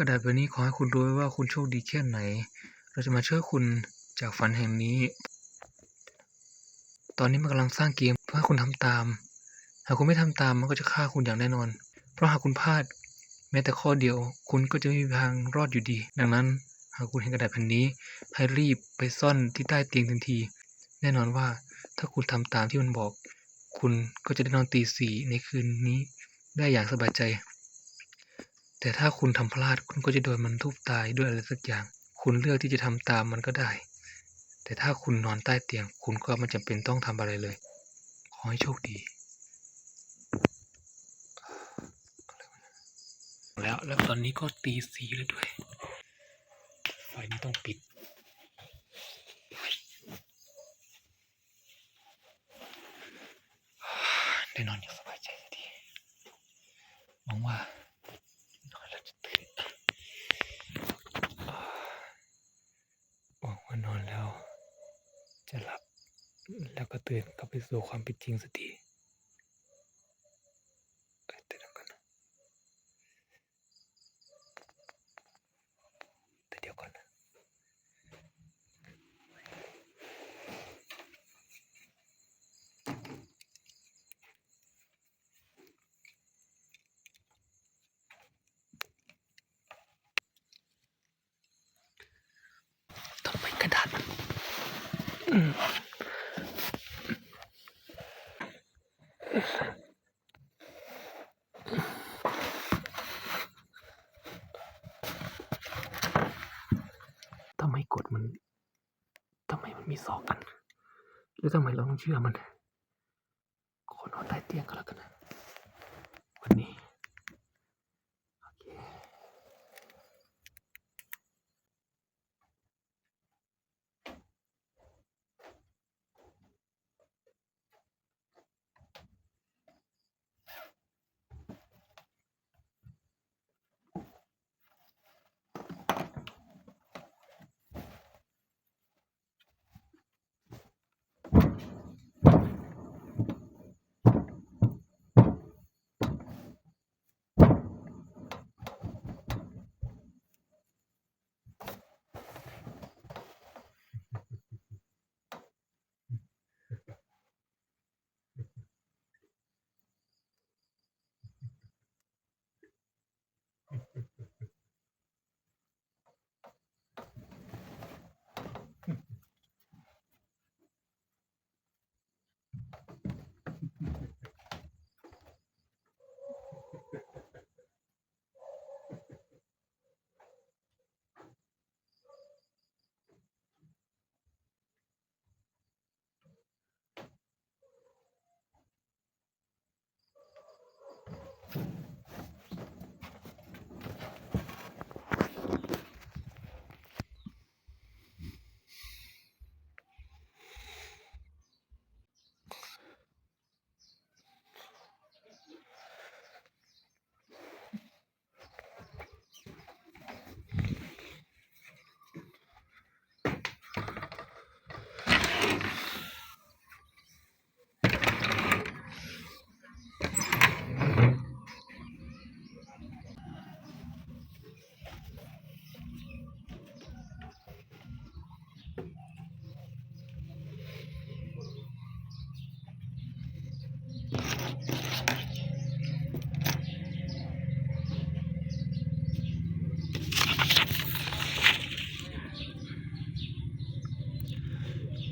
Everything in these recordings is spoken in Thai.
กระดาษใบนี้ขอให้คุณรู้ไว้ว่าคุณโชคดีแค่ไหน เราจะมาช่วยคุณจากฝันแห่งนี้ ตอนนี้มันกำลังสร้างเกมเพื่อให้คุณทำตาม หากคุณไม่ทำตามมันก็จะฆ่าคุณอย่างแน่นอน เพราะหากคุณพลาด แม้แต่ข้อเดียว คุณก็จะไม่มีทางรอดอยู่ดี ดังนั้น หากคุณเห็นกระดาษแผ่นนี้ให้รีบไปซ่อนที่ใต้เตียงทันที แน่นอนว่าถ้าคุณทำตามที่มันบอก คุณก็จะได้นอนตีสี่ในคืนนี้ได้อย่างสบายใจ แต่ถ้าคุณทำพลาดคุณก็จะโดนมันทุบตายด้วยอะไรสักอย่าง คุณเลือกที่จะทำตามมันก็ได้ แต่ถ้าคุณนอนใต้เตียง คุณก็ไม่จำเป็นต้องทำอะไรเลย ขอให้โชคดี แล้วแล้วตอนนี้ก็ตีสีแล้วด้วย ไฟนี้ต้องปิดได้นอนอย่างสบายใจสักทีหวังว่านอนแล้วจะตื่นหวังว่านอนแล้ว จะหลับ แล้วก็ตื่นกลับไปสู่ความเป็นจริงสักทีเดี๋ยวก่อนนะต่เดี๋ยวก่อนนะทำไมกระดาษมันอืมทำไมันทำไมมันมีสองอัน หรือทำไมเราต้องเชื่อมันคนนอนใต้เตียงก็แล้วกันนะวันนี้ you.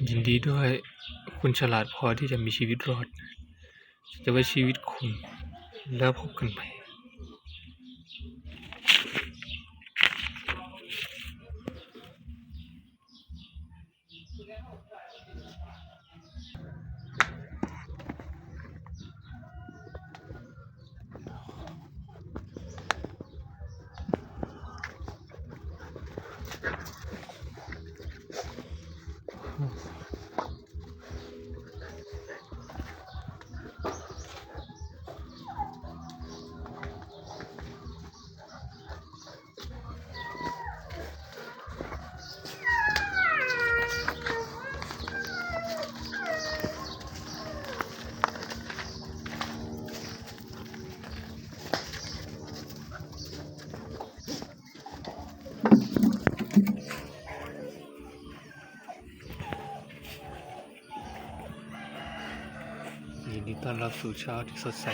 ยินดีด้วยคุณฉลาดพอที่จะมีชีวิตรอด จะไว้ชีวิตคุณ แล้วพบกันใหม่ ต้อนรับสู่เช้าที่สดใส